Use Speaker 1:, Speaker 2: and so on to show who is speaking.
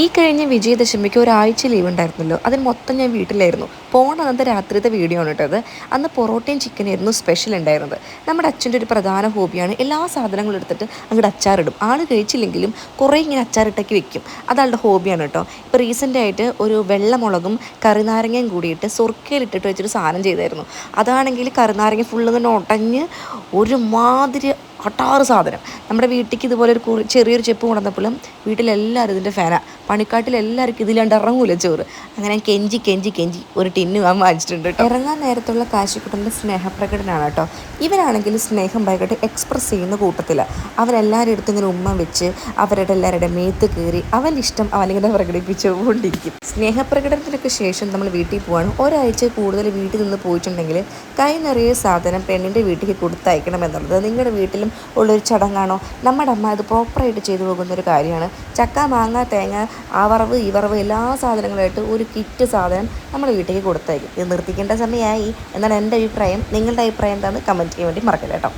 Speaker 1: ഈ കഴിഞ്ഞ വിജയദശമിക്ക് ഒരാഴ്ച ലീവ് ഉണ്ടായിരുന്നല്ലോ. അതിന് മൊത്തം ഞാൻ വീട്ടിലായിരുന്നു. പോണ അന്നത്തെ രാത്രിത്തെ വീഡിയോ ആണ് കേട്ടത്. അന്ന് പൊറോട്ടയും ചിക്കനായിരുന്നു സ്പെഷ്യൽ ഉണ്ടായിരുന്നത്. നമ്മുടെ അച്ഛന്റെ ഒരു പ്രധാന ഹോബിയാണ് എല്ലാ സാധനങ്ങളും എടുത്തിട്ട് അങ്ങോട്ട് അച്ചാറിടും ആൾ കഴിച്ചില്ലെങ്കിലും കുറേ ഇങ്ങനെ അച്ചാറിട്ടൊക്കെ വെക്കും. അതാളുടെ ഹോബിയാണ് കേട്ടോ. ഇപ്പോൾ റീസെന്റായിട്ട് ഒരു വെള്ളമുളകും കറിനാരങ്ങയും കൂടിയിട്ട് സുർക്കയിലിട്ടിട്ട് വെച്ചൊരു സാധനം ചെയ്തായിരുന്നു. അതാണെങ്കിൽ കറിനാരങ്ങ ഫുള്ള് തന്നെ ഉടഞ്ഞ് ഒരുമാതിരി ഹട്ടാറ് സാധനം. നമ്മുടെ വീട്ടിലേക്ക് ഇതുപോലെ ഒരു ചെറിയൊരു ചെപ്പ് കൊണ്ടുവന്നപ്പോഴും വീട്ടിലെല്ലാവരും ഇതിന്റെ ഫാനാണ് പണിക്കാട്ടിലെല്ലാവർക്കും ഇതിലാണ്ട് ഇറങ്ങൂല ചോറ്. അങ്ങനെ കെഞ്ചി കെഞ്ചി കെഞ്ചി ഒരു ടിന്നു ഞാൻ വാങ്ങിച്ചിട്ടുണ്ട് കേട്ടോ ഇറങ്ങാൻ നേരത്തുള്ള കാശിക്കുട്ടന്റെ സ്നേഹപ്രകടനമാണ് കേട്ടോ ഇവനാണെങ്കിൽ സ്നേഹം ഭയങ്കര എക്സ്പ്രസ് ചെയ്യുന്ന കൂട്ടത്തിലാണ് അവരെല്ലാവരും അടുത്ത് ഇങ്ങനെ ഉമ്മ വെച്ച് അവരുടെ എല്ലാവരുടെ മേത്ത് കയറി അവന്റെ ഇഷ്ടം അവനിങ്ങനെ പ്രകടിപ്പിച്ചുകൊണ്ടിരിക്കും സ്നേഹപ്രകടനത്തിനൊക്കെ ശേഷം നമ്മൾ വീട്ടിൽ പോവാണ്. ഒരാഴ്ച കൂടുതൽ വീട്ടിൽ നിന്ന് പോയിട്ടുണ്ടെങ്കിൽ കൈ നിറയെ സാധനം പെണ്ണിന്റെ വീട്ടിലേക്ക് കൊടുത്തയക്കണം എന്നുള്ളത്. നിങ്ങളുടെ വീട്ടിലും ഉള്ളൊരു ചടങ്ങാണോ? നമ്മുടെ അമ്മ അത് പ്രോപ്പറായിട്ട് ചെയ്തു പോകുന്നൊരു കാര്യമാണ്. ചക്ക മാങ്ങ തേങ്ങ ആ വറവ് ഈ വറവ് എല്ലാ സാധനങ്ങളായിട്ട് ഒരു കിറ്റ് സാധനം നമ്മൾ വീട്ടിലേക്ക് കൊടുത്തയക്കും. ഇത് നിർത്തിക്കേണ്ട സമയമായി. എന്നാണ് എന്റെ അഭിപ്രായം. നിങ്ങളുടെ അഭിപ്രായം എന്താണെന്ന് കമന്റ് ചെയ്യാൻ വേണ്ടി മറക്കില്ല കേട്ടോ.